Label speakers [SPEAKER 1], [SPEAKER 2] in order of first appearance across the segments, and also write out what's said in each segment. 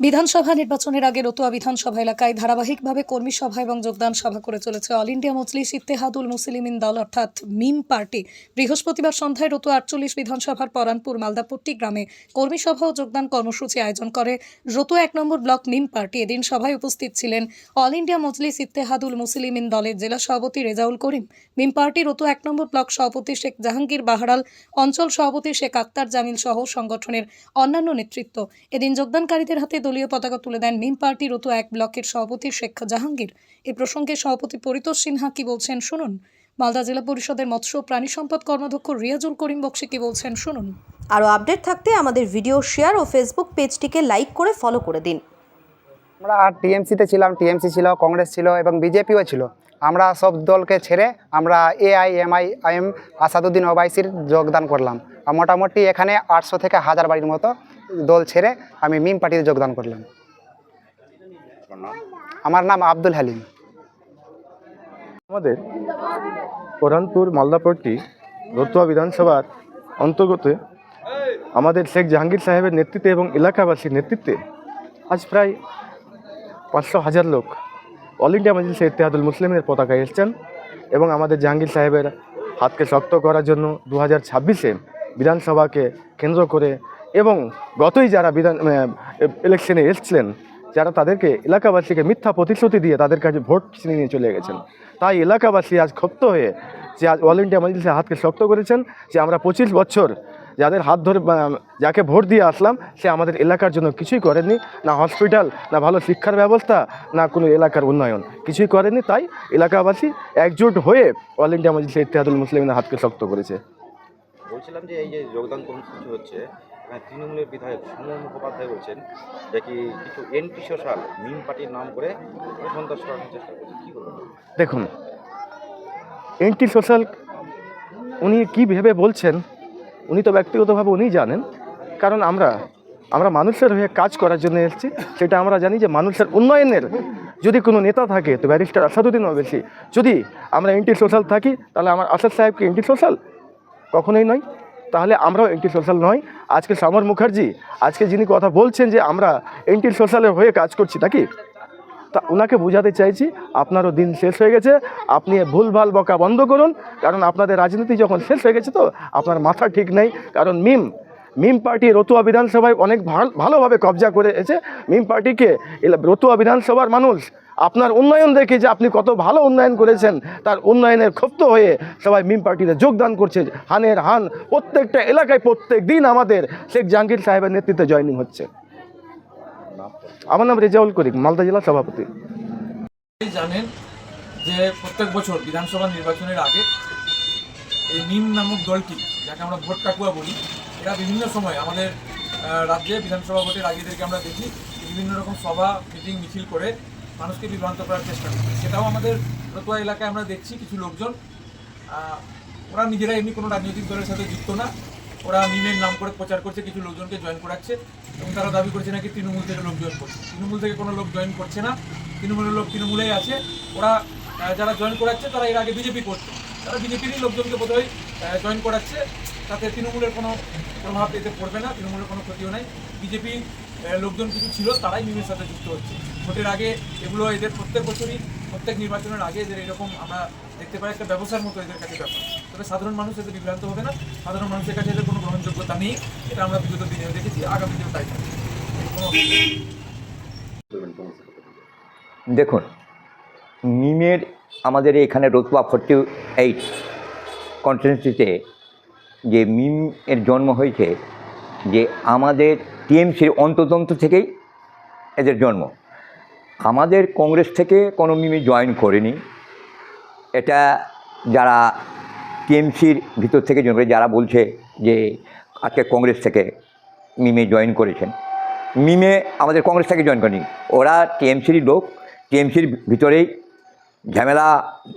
[SPEAKER 1] বিধানসভা নির্বাচনের আগে রতুয়া বিধানসভা এলাকায় ধারাবাহিকভাবে কর্মী সভা এবং যোগদান সভা করে চলেছে অল ইন্ডিয়া মজলিস ইত্তেহাদুল মুসলিমিন দল, অর্থাৎ মিম পার্টি। বৃহস্পতিবার সন্ধ্যায় রতুয়া আটচল্লিশ বিধানসভার পরানপুর মালদাপট্টি গ্রামে কর্মী সভা ও যোগদান কর্মসূচি আয়োজন করে রতুয়া এক নম্বর ব্লক মিম পার্টি। এদিন সভায় উপস্থিত ছিলেন অল ইন্ডিয়া মজলিস ইত্তেহাদুল মুসলিমিন দলের জেলা সভাপতি রেজাউল করিম। মিম পার্টি রতুয়া এক নম্বর ব্লক সভাপতি শেখ জাহাঙ্গীর বাহারাল, অঞ্চল সভাপতি শেখ আক্তার জামিল সহ সংগঠনের অন্যান্য নেতৃত্ব। এদিন যোগদানকারীদের হাতে দলীয় পতাকা তুলে দেন মিম পার্টি রতু এক ব্লকের সভাপতি শেখ জাহাঙ্গীর। এ প্রসঙ্গে সভাপতি পরিতোষ সিনহা কি বলছেন শুনুন। মালদা জেলা পরিষদের মৎস্য প্রাণী সম্পদ কর্মাধ্যক্ষ রিয়াজুল করিম বক্সি কি বলছেন শুনুন।
[SPEAKER 2] আরও আপডেট থাকতে আমাদের ভিডিও শেয়ার ও ফেসবুক পেজটিকে লাইক করে ফলো করে দিন।
[SPEAKER 3] আমরা আর টিএমসিতে ছিলাম টিএমসি ছিল কংগ্রেস ছিল এবং বিজেপিও ছিল। আমরা সব দলকে ছেড়ে আমরা এআইএমআই আইএম আসাদুদ্দিন ওবাইসির যোগদান করলাম। আর মোটামুটি এখানে আটশো থেকে হাজার বাড়ির মতো দল ছেড়ে আমি মিম পার্টিতে যোগদান করলাম। আমার নাম আব্দুল হালিম।
[SPEAKER 4] আমাদের কোরআনপুর মালদাপট্টি রতুয়া বিধানসভার অন্তর্গত আমাদের শেখ জাহাঙ্গীর সাহেবের নেতৃত্বে এবং এলাকাবাসীর নেতৃত্বে আজ প্রায় পাঁচশো হাজার লোক অল ইন্ডিয়া মজলিস ইত্তেহাদুল মুসলিমের পতাকা এসছেন এবং আমাদের জাহাঙ্গীর সাহেবের হাতকে শক্ত করার জন্য দু হাজার ছাব্বিশে বিধানসভাকে কেন্দ্র করে এবং গতই যারা বিধান ইলেকশনে এসছিলেন, যারা তাদেরকে এলাকাবাসীকে মিথ্যা প্রতিশ্রুতি দিয়ে তাদের কাছে ভোট ছিনিয়ে নিয়ে চলে গেছেন। তাই এলাকাবাসী আজ ক্ষুব্ধ হয়ে যে আজ অল ইন্ডিয়া মজলিসের হাতকে শক্ত করেছেন, যে আমরা পঁচিশ বছর যাদের হাত ধরে যাকে ভোট দিয়ে আসলাম, সে আমাদের এলাকার জন্য কিছুই করেনি না হসপিটাল না ভালো শিক্ষার ব্যবস্থা, না কোনো এলাকার উন্নয়ন। কিছুই করেনি তাই এলাকাবাসী একজোট হয়ে অল ইন্ডিয়া মজলিস ইত্তেহাদুল মুসলিমের হাতকে শক্ত করেছে।
[SPEAKER 5] বলছিলাম যে এই যে যোগদান কর্মসূচি হচ্ছে তৃণমূলের বিধায়ক সুমন মুখোপাধ্যায় বলছেন যে কি কিছু এন্টি সোশ্যাল, মিম পার্টির নাম করে সন্ত্রাস করানোর চেষ্টা করছে। কী বলবেন?
[SPEAKER 4] দেখুন, এন্টি সোশ্যাল, উনি কী ভেবে বলছেন, উনি তো ব্যক্তিগতভাবে উনিই জানেন, কারণ আমরা আমরা মানুষের হয়ে কাজ করার জন্য এসেছি। সেটা আমরা জানি যে মানুষের উন্নয়নের যদি কোনো নেতা থাকে, তো ব্যারিস্টার আসাদুদ্দিন ওবেসি যদি আমরা এন্টি সোশ্যাল থাকি, তাহলে আমার আসাদ সাহেব কি এন্টি সোশ্যাল? কখনোই নয়। তাহলে আমরাও এন্টি সোশ্যাল নয় আজকে সামর মুখার্জি, আজকে যিনি কথা বলছেন যে আমরা এন্টি সোশ্যালের হয়ে কাজ করছি, নাকি? তা ওনাকে বোঝাতে চাইছি, আপনারও দিন শেষ হয়ে গেছে, আপনি ভুলভাল বকা বন্ধ করুন, কারণ আপনাদের রাজনীতি যখন শেষ হয়ে গেছে তো, আপনার মাথা ঠিক নেই, কারণ মিম মিম পার্টি রতুয়া বিধানসভায় অনেক ভাল- ভালোভাবে কবজা করে এসে মিম পার্টিকে রতুয়া বিধানসভার মানুষ, আপনার উন্নয়ন দেখে যে আপনি কত ভালো উন্নয়ন করেছেন, তার উন্নয়নের ক্ষুব্ধ হয়ে সবাই মিম পার্টিতে যোগদান করছে হানের হান প্রত্যেকটা এলাকায় প্রত্যেক দিন আমাদের শেখ জাহাঙ্গীর সাহেবের নেতৃত্বে জয়েনিং হচ্ছে। আমার নাম রেজাউল করিম, মালদা জেলা সভাপতি।
[SPEAKER 6] জানেন যে প্রত্যেক বছর বিধানসভা নির্বাচনের আগে এই মিম নামক দলটি, যাকে আমরা ভোট কাকুয়া বলি এরা বিভিন্ন সময় আমাদের রাজ্যে বিধানসভা ভোটের আগে এদেরকে আমরা দেখি, বিভিন্ন রকম সভা, মিটিং, মিছিল করে মানুষকে বিভ্রান্ত করার চেষ্টা করছে। সেটাও আমাদের রতুয়া এলাকায় আমরা দেখছি কিছু লোকজন। ওরা নিজেরা এমনি কোনো রাজনৈতিক দলের সাথে যুক্ত না। ওরা মিমের নাম করে প্রচার করছে, কিছু লোকজনকে জয়েন করাচ্ছে এবং তারা দাবি করছে নাকি তৃণমূল থেকে লোক জয়েন করছে। তৃণমূল থেকে কোনো লোক জয়েন করছে না। তৃণমূলের লোক তৃণমূলেই আছে। ওরা যারা জয়েন করাচ্ছে তারা এর আগে বিজেপি করছে। তারা বিজেপিরই লোকজনকে বোধহয় জয়েন করাচ্ছে। তাতে তৃণমূলের কোনো প্রভাব এতে পড়বে না, তৃণমূলের কোনো ক্ষতিও নাই। বিজেপি লোকজন কিছু ছিল, তারাই মিমের সাথে যুক্ত হচ্ছে। ভোটের আগে এগুলো এদের প্রত্যেক বছরই, প্রত্যেক নির্বাচনের আগে এদের এরকম আমরা দেখতে পাই, একটা ব্যবসার মতো এদের কাছে ব্যাপার। তবে সাধারণ মানুষ এতে বিভ্রান্ত হবে না। সাধারণ মানুষের কাছে এদের কোনো গ্রহণযোগ্যতা নেই, এটা আমরা বিগত দিনেও দেখেছি, আগামী আগামীতেও তাই।
[SPEAKER 7] দেখুন, মিমের আমাদের এখানে রতুয়া ফোর্টি এইট কনস্টিটুয়েন্সিতে যে মিম এর জন্ম হয়েছে, যে আমাদের টিএমসির অন্ততন্ত্র থেকেই এদের জন্ম। আমাদের কংগ্রেস থেকে কোনো মিমি জয়েন করেনি। এটা যারা টিএমসির ভিতর থেকে জয়েন করে যারা বলছে যে আজকে কংগ্রেস থেকে মিমে জয়েন করেছেন। মিমে আমাদের কংগ্রেস থেকে জয়েন করেনি। ওরা টিএমসির লোক, টিএমসির ভিতরেই ঝামেলা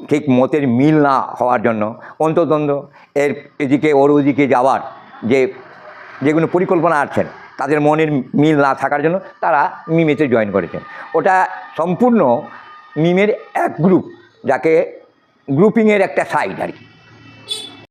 [SPEAKER 7] ঠিক মতের মিল না হওয়ার জন্য। অন্তদ্বন্দ্ব এর এদিকে ওর ওদিকে যাওয়ার যে যেগুলো পরিকল্পনা আছেন, তাদের মনের মিল না থাকার জন্য তারা মিমেতে জয়েন করেছেন। ওটা সম্পূর্ণ মিমের এক গ্রুপ যাকে গ্রুপিংয়ের একটা সাইড আর কি।